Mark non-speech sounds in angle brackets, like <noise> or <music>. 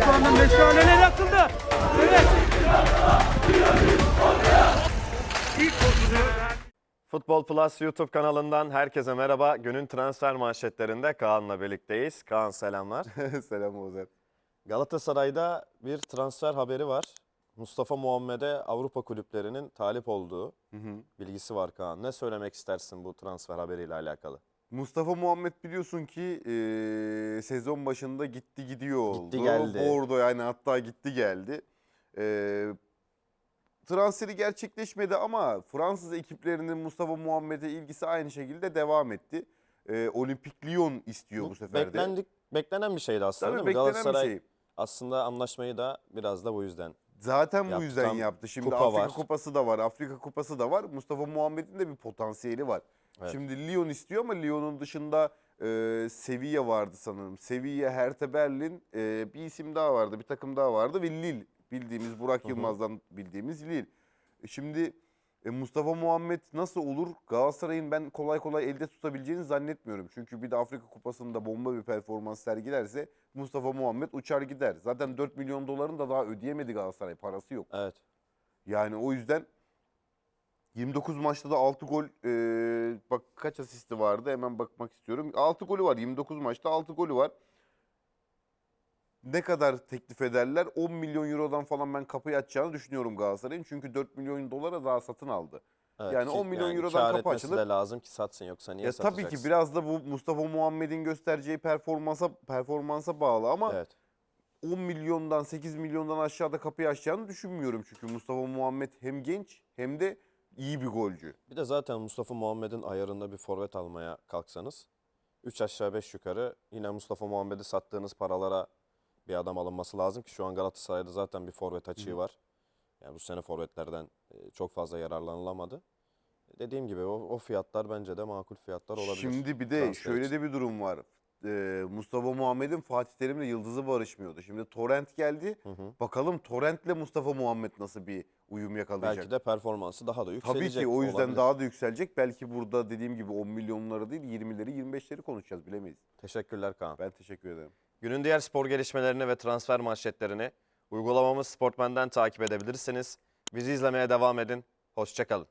Osman'ın meşaleleri atıldı. Evet. Futbol Plus YouTube kanalından herkese merhaba. Günün transfer manşetlerinde Kaan'la birlikteyiz. Kaan selamlar. <laughs> Selam Ozer. Galatasaray'da bir transfer haberi var. Mustafa Muhammed'e Avrupa kulüplerinin talip olduğu bilgisi var Kaan. Ne söylemek istersin bu transfer haberiyle alakalı? Mustafa Muhammed biliyorsun ki eee, sezon başında gitti gidiyor oldu. Gitti geldi. Bordo yani hatta gitti geldi. Eee, transferi gerçekleşmedi ama Fransız ekiplerinin Mustafa Muhammed'e ilgisi aynı şekilde devam etti. Eee Olimpik Lyon istiyor bu, sefer de. Beklendik, beklenen bir şeydi aslında Tabii değil mi? Galatasaray şey. aslında anlaşmayı da biraz da bu yüzden. Zaten bu Yaptı, yüzden tam yaptı. Şimdi kupa Afrika var. Kupası da var, Afrika Kupası da var. Mustafa Muhammed'in de bir potansiyeli var. Evet. Şimdi Lyon istiyor ama Lyon'un dışında e, Sevilla vardı sanırım. Sevilla, Hertha Berlin, e, bir isim daha vardı, bir takım daha vardı ve Lille bildiğimiz Burak Yılmaz'dan bildiğimiz Lille. E, Şimdi e, Mustafa Muhammed nasıl olur? Galatasaray'ın ben kolay kolay elde tutabileceğini zannetmiyorum. Çünkü bir de Afrika Kupası'nda bomba bir performans sergilerse Mustafa Muhammed uçar gider. Zaten 4 milyon doların da daha ödeyemedi Galatasaray. Parası yok. Evet. Yani o yüzden 29 maçta da 6 gol e, bak kaç asisti vardı hemen bakmak istiyorum. 6 golü var 29 maçta 6 golü var. Ne kadar teklif ederler? 10 milyon eurodan falan ben kapıyı açacağını düşünüyorum Galatasaray'ın. Çünkü 4 milyon dolara daha satın aldı. evet. Yani Ki 10 milyon eurodan kâr kapı açılır. de lazım ki satsın yoksa niye Ya tabii satacaksın? ki biraz da bu Mustafa Muhammed'in göstereceği performansa performansa bağlı ama Evet. 10 milyondan 8 milyondan aşağıda kapıyı açacağını düşünmüyorum. Çünkü Mustafa Muhammed hem genç hem de iyi bir golcü. Bir de zaten Mustafa Muhammed'in ayarında bir forvet almaya kalksanız 3 aşağı 5 yukarı yine Mustafa Muhammed'i sattığınız paralara bir adam alınması lazım ki şu an Galatasaray'da zaten bir forvet açığı var. Yani bu sene forvetlerden e, çok fazla yararlanılamadı. Dediğim gibi o, o fiyatlar bence de makul fiyatlar olabilir. Şimdi bir de transfer şöyle için. de bir durum var. Ee, Mustafa Muhammed'in Fatih Terim'le Yıldız'ı barışmıyordu. Şimdi Torrent geldi. Bakalım Torrent'le Mustafa Muhammed nasıl bir uyum yakalayacak. Belki de performansı daha da Tabii yükselecek. ki o yüzden olabilir. daha da yükselecek. Belki burada dediğim gibi 10 milyonları değil 20'leri 25'leri konuşacağız bilemeyiz. Teşekkürler Kaan. Ben teşekkür ederim. Günün diğer spor gelişmelerini ve transfer manşetlerini uygulamamız Sportmen'den takip edebilirsiniz. Bizi izlemeye devam edin. Hoşçakalın.